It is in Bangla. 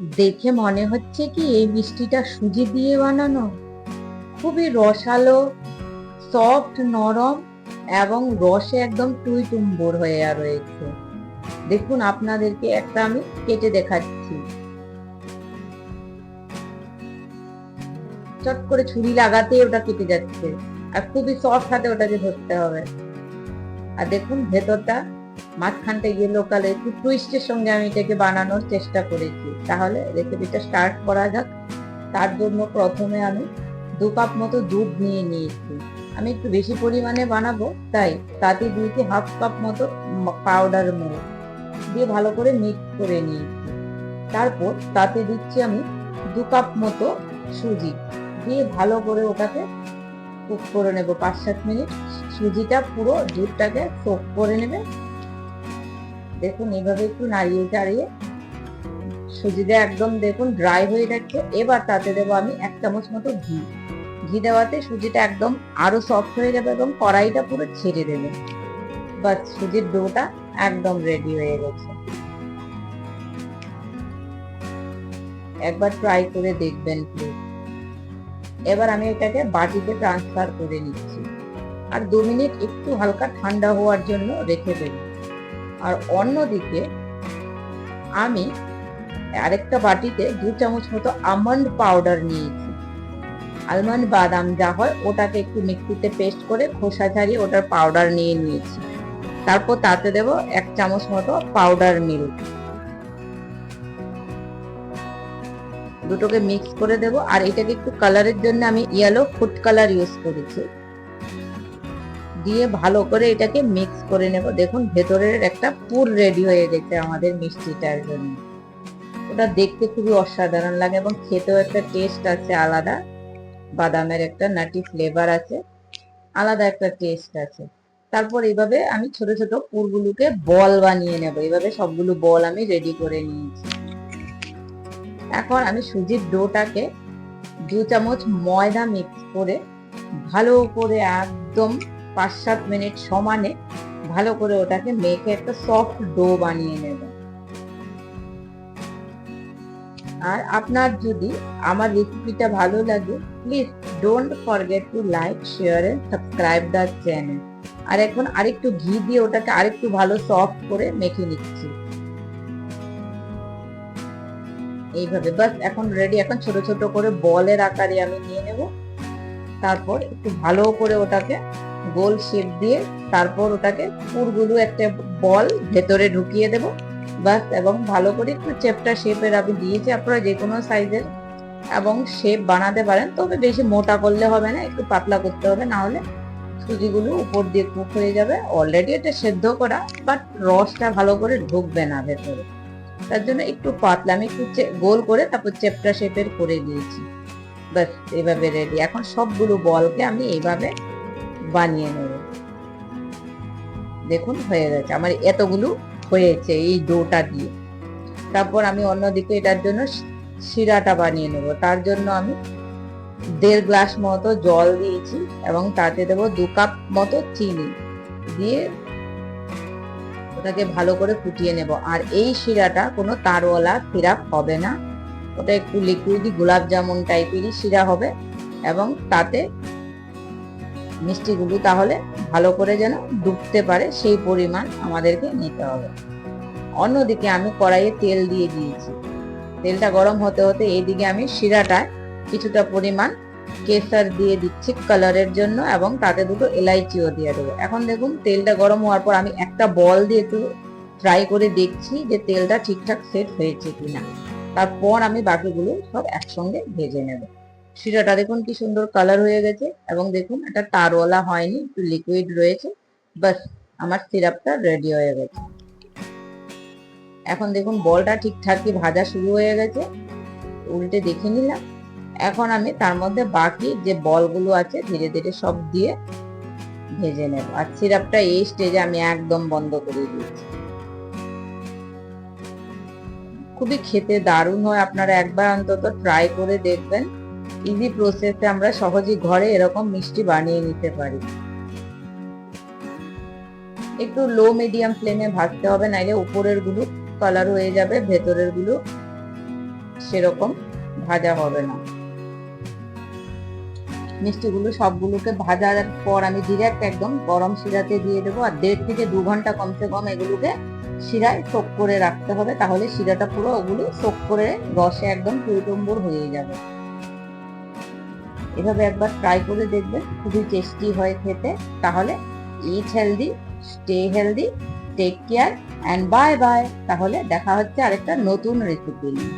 দেখে মনে হচ্ছে কি এই মিষ্টিটা সুজি দিয়ে বানানো? খুবই রসালো সফট নরম এবং রসে একদম টুই টুম্বর হয়ে রয়েছে। দেখুন আপনাদেরকে একটা আমি কেটে দেখাচ্ছি। চট করে ছুরি লাগাতেই ওটা কেটে যাচ্ছে। আর খুবই সফট হাতে ওটাকে ধরতে হবে। আর দেখুন ভেতরটা মাঝখানটা ইয়েলো কালার একটু টুইস্টের সঙ্গে আমি এটাকে বানানোর চেষ্টা করেছি। তাহলে রেসিপিটা স্টার্ট করা যাক। তার জন্য প্রথমে আমি দু কাপ মতো দুধ নিয়ে নিয়েছি। আমি একটু বেশি পরিমাণে বানাবো, তাই তাতে দিয়েছি হাফ কাপ মতো পাউডার মিল্ক দিয়ে ভালো করে মিক্স করে নিয়েছি। তারপর তাতে দিচ্ছি আমি দু কাপ মতো সুজি। দিয়ে ভালো করে ওটাকে কুক করে নেব। পাঁচ সাত মিনিট। সুজিটা পুরো দুধটাকে সোক করে নেবে। দেখুন, এইভাবে একটু নাড়িয়ে চাড়িয়ে সুজিটা একদম দেখুন ড্রাই হয়ে যাচ্ছে এবার তাতে দেবো আমি এক চামচ মতো ঘি। ঘি দেওয়াতে সুজিটা একদম আরও সফট হয়ে যাবে এবং কড়াইটা পুরো ছেড়ে দেবে। বাস, সুজির ডোটা একদম রেডি হয়ে গেছে। একবার ট্রাই করে দেখবেন প্লিজ এবার আমি এটাকে বাটিতে ট্রান্সফার করে নিচ্ছি। আর দু মিনিট একটু হালকা ঠান্ডা হওয়ার জন্য রেখে দেব। আর অন্যদিকে আমি আরেকটা বাটিতে দু চামচ মতো আমন্ড পাউডার নিয়েছি। আলমন্ড বাদাম যা হয় ওটাকে একটু মিক্সিতে পেস্ট করে খোসা ছাড়িয়ে ওটার পাউডার নিয়ে নিয়েছি। তারপর তাতে দেব এক চামচ মতো পাউডার মিল্ক দুটোকে মিক্স করে দেব আর এটাকে একটু কালারের জন্য আমি ইয়েলো ফুড কালার ইউজ করেছি। দিয়ে ভালো করে এটাকে মিক্স করে নেব। দেখুন, ভেতরের একটা পুর রেডি হয়ে গেছে আমাদের মিষ্টিটার জন্য। ওটা দেখতে খুবই অসাধারণ লাগে এবং খেতেও একটা টেস্ট আছে, আলাদা। বাদামের একটা নাটি ফ্লেভার আছে, আলাদা একটা টেস্ট আছে। তারপর এইভাবে আমি ছোট ছোট পুরগুলোকে বল বানিয়ে নেব। এইভাবে সবগুলো বল আমি রেডি করে নিয়েছি। এখন আমি সুজির ডোটাকে দু চামচ ময়দা মিক্স করে ভালো করে একদম পাঁচ সাত মিনিট সমানে ভালো করে ওটাকে মেখে একটা সফট ডো বানিয়ে নেব। আর আপনার যদি আমার রেসিপিটা ভালো লাগে please don't forget to like share and subscribe the channel আর এখন আরেকটু ঘি দিয়ে ওটাকে আরেকটু ভালো সফট করে মেখে নিচ্ছি। এইভাবে বাস এখন রেডি এখন ছোট ছোট করে বলের আকারে আমি নিয়ে নেব। তারপর একটু ভালো করে ওটাকে গোল শেপ দিয়ে তারপর ওটাকে পুরগুলো একটা বল ভেতরে ঢুকিয়ে দেব। বাস এবং ভালো করে একটু চেপটা, শেপের আমি দিয়েছি আপনারা যে কোনো সাইজের এবং শেপ বানাতে পারেন, তবে বেশি মোটা করলে হবে না, একটু পাতলা করতে হবে, না হলে সুজিগুলো উপর দিয়ে কুক হয়ে যাবে। অলরেডি এটা সেদ্ধ করা বাট রসটা ভালো করে ঢুকবে না ভেতরে। তার জন্য একটু পাতলা, আমি একটু গোল করে তারপর চেপটা, শেপের করে দিয়েছি। ব্যাস এইভাবে রেডি এখন সবগুলো বলকে আমি এইভাবে বানিয়ে নেব। দেখুন, হয়ে গেছে। আমার এতগুলো হয়েছে এই ডোটা দিয়ে। তারপর আমি অন্যদিকে এটার জন্য শিরাটা বানিয়ে নেব। তার জন্য আমি দেড় গ্লাস মতো জল দিয়েছি এবং তাতে দেবো দু কাপ মতো চিনি দিয়ে ওটাকে ভালো করে ফুটিয়ে নেব। আর এই শিরাটা কোনো তারওয়ালা সিরাপ হবে না। ওটা একটু লিকুইড গোলাপ জামুন টাইপেরই শিরা হবে এবং তাতে মিষ্টিগুলো তাহলে ভালো করে যেন ডুবতে পারে, সেই পরিমাণ আমাদেরকে নিতে হবে। অন্যদিকে আমি কড়াইয়ে তেল দিয়ে দিয়েছি। তেলটা গরম হতে হতে এইদিকে আমি শিরাটায় কিছুটা পরিমাণ কেসার দিয়ে দিচ্ছি কালারের জন্য এবং তাতে দুটো এলাইচিও দিয়ে দেবো। এখন দেখুন, তেলটা গরম হওয়ার পর আমি একটা বল দিয়ে একটু ফ্রাই করে দেখছি যে তেলটা ঠিকঠাক সেট হয়েছে কিনা। তারপর আমি বাকিগুলো সব একসঙ্গে ভেজে নেব। শিরাটা দেখুন কি সুন্দর কালার হয়ে গেছে এবং দেখুন এটা তারওয়ালা হয়নি, একটু লিকুইড রয়েছে। বাস আমার সিরাপটা রেডি হয়ে গেছে। এখন দেখুন বলটা ঠিকঠাকই ভাজা শুরু হয়ে গেছে। উল্টে দেখে নিলাম। এখন আমি তার মধ্যে বাকি যে বলগুলো আছে, ধীরে ধীরে সব দিয়ে ভেজে নেব। আর সিরাপটা এই স্টেজে আমি একদম বন্ধ করে দিয়েছি খুবই খেতে দারুণ হয়। আপনারা একবার অন্তত ট্রাই করে দেখবেন। ইজি প্রসেসে আমরা সহজেই ঘরে এরকম মিষ্টি বানিয়ে নিতে পারি। একটু লো মিডিয়াম ফ্লেমে ভাজতে হবে, নাইলে উপরেরগুলো কালার হয়ে যাবে, ভেতরেরগুলো সেরকম ভাজা হবে না। মিষ্টিগুলো সবগুলোকে ভাজার পর আমি ডিরেক্ট একদম গরম শিরাতে দিয়ে দেবো, আর দেড় থেকে দু ঘণ্টা কমসে কম এগুলোকে শিরায় সোক করে রাখতে হবে, তাহলে শিরাটা পুরো ওগুলো সোক করে রসে একদম টইটম্বুর হয়ে যাবে। এভাবে একবার ট্রাই করে দেখবে খুবই টেস্টি হয় খেতে। তাহলে eat healthy stay healthy take care and bye bye তাহলে দেখা হচ্ছে আরেকটা নতুন রেসিপি নিয়ে।